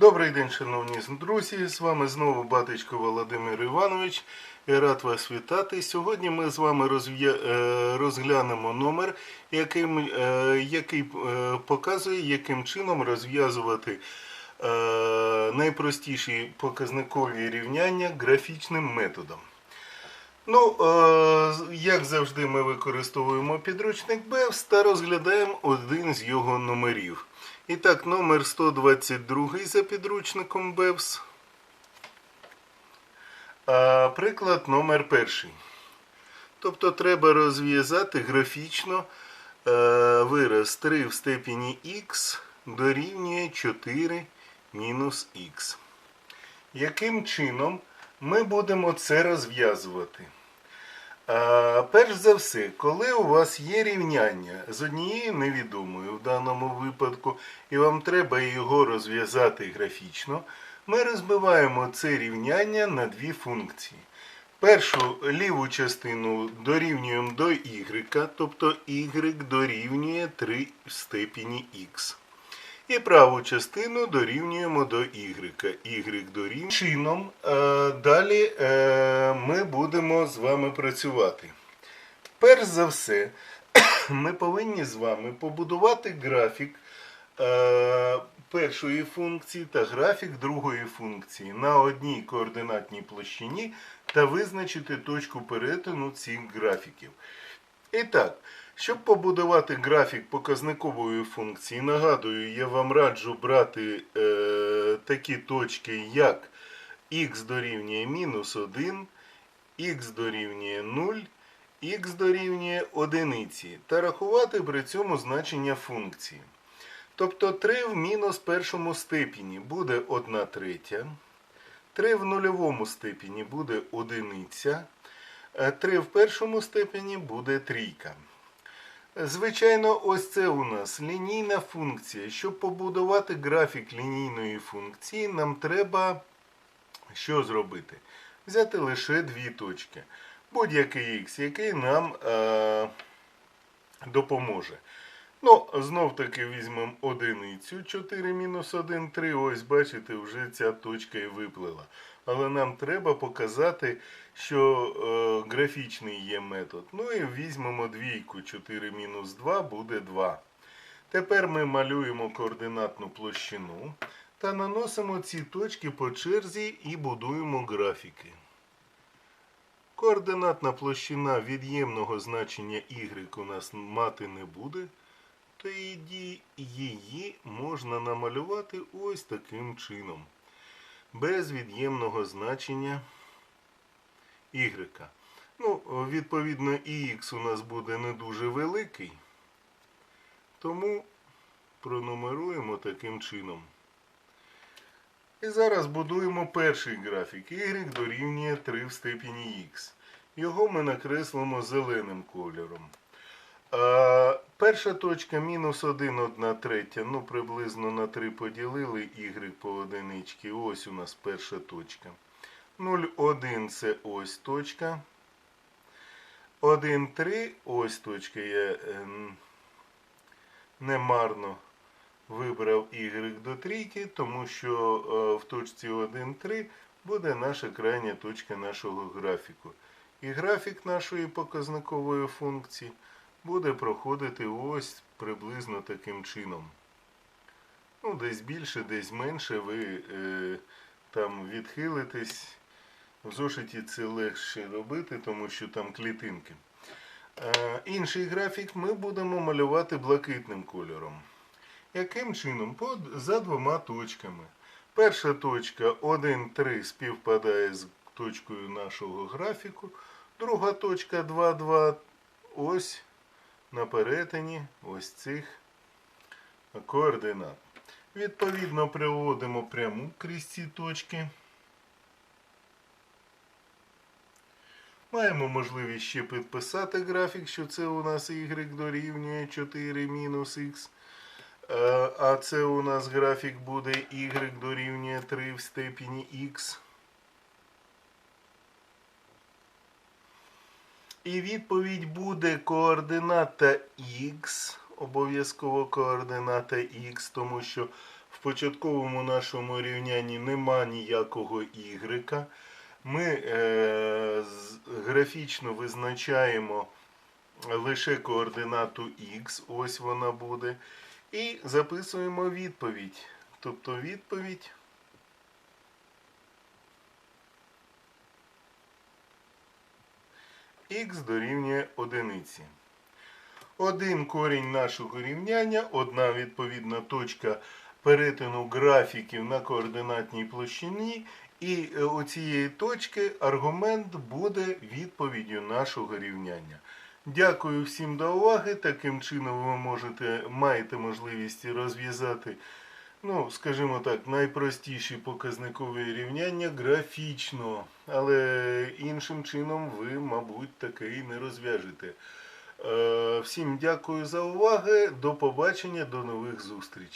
Добрий день, шановні друзі. З вами знову батечко Володимир Іванович. Рад вас вітати. Сьогодні ми з вами е, розглянемо номер, е, який е, показує, яким чином розв'язувати найпростіші показникові рівняння графічним методом. Ну, як завжди, ми використовуємо підручник BEVS та розглядаємо один з його номерів. І так, номер 122 за підручником BEVS. А приклад номер перший. Тобто треба розв'язати графічно е, вираз 3 в степені х дорівнює 4 мінус х. Яким чином ми будемо це розв'язувати? Перш за все, коли у вас є рівняння з однією невідомою в даному випадку, і вам треба його розв'язати графічно, ми розбиваємо це рівняння на дві функції. Першу ліву частину дорівнюємо до y, тобто y дорівнює 3 в степені х. І праву частину дорівнюємо до y. y дорівнює. Чином е, далі е, ми будемо з вами працювати. Перш за все, ми повинні з вами побудувати графік е, першої функції та графік другої функції на одній координатній площині та визначити точку перетину цих графіків. І так, щоб побудувати графік показникової функції, нагадую, я вам раджу брати е, такі точки, як х дорівнює мінус 1, х дорівнює 0, х дорівнює 1 та рахувати при цьому значення функції. Тобто 3 в мінус першому степені буде 1 третя, 3 в нульовому степені буде одиниця, 3 в першому степені буде трійка. Звичайно, ось це у нас лінійна функція. Щоб побудувати графік лінійної функції, нам треба що зробити? Взяти лише дві точки. Будь-який х, який нам е, допоможе. Ну, знов таки візьмемо одиницю. 4 мінус 1, 3. Ось, бачите, вже ця точка і виплила. Але нам треба показати, що е, графічний є метод. Ну і візьмемо двійку. 4 мінус 2 буде 2. Тепер ми малюємо координатну площину та наносимо ці точки по черзі і будуємо графіки. Координатна площина від'ємного значення y у нас мати не буде, то її- її можна намалювати ось таким чином. Без від'ємного значення y. Ну, відповідно, і х у нас буде не дуже великий, тому пронумеруємо таким чином. І зараз будуємо перший графік. Y дорівнює 3 в степені х. Його ми накреслимо зеленим кольором. А, перша точка мінус 1, 1 третя. Ну, приблизно на 3 поділили y по одиничці. Ось у нас перша точка. 0,1 це ось точка. 1, 3, ось точка. Я ем, немарно вибрав y до трійки, тому що е, в точці 1, 3 буде наша крайня точка нашого графіку. І графік нашої показникової функції буде проходити ось приблизно таким чином. Ну, десь більше, десь менше ви е, там відхилитесь. В зошиті це легше робити, тому що там клітинки. Е, інший графік ми будемо малювати блакитним кольором. Яким чином? За двома точками. Перша точка 1, 3 співпадає з точкою нашого графіку. Друга точка 2, 2 ось на перетині ось цих координат. Відповідно, приводимо пряму крізь ці точки. Маємо можливість ще підписати графік, що це у нас y дорівнює 4 мінус х. Е, А це у нас графік буде y дорівнює 3 в степені х. І відповідь буде координата х обов'язково координата х, тому що в початковому нашому рівнянні нема ніякого y. Ми е, графічно визначаємо лише координату х, ось вона буде. І записуємо відповідь. Тобто відповідь х дорівнює одиниці. Один корінь нашого рівняння, одна відповідна точка перетину графіків на координатній площині. І е, у цієї точки аргумент буде відповіддю нашого рівняння. Дякую всім за уваги. Таким чином ви можете, маєте можливість розв'язати, ну, скажімо так, найпростіші показникові рівняння графічно, але іншим чином ви, мабуть, таке і не розв'яжете. Е, Всім дякую за увагу. До побачення, до нових зустрічей.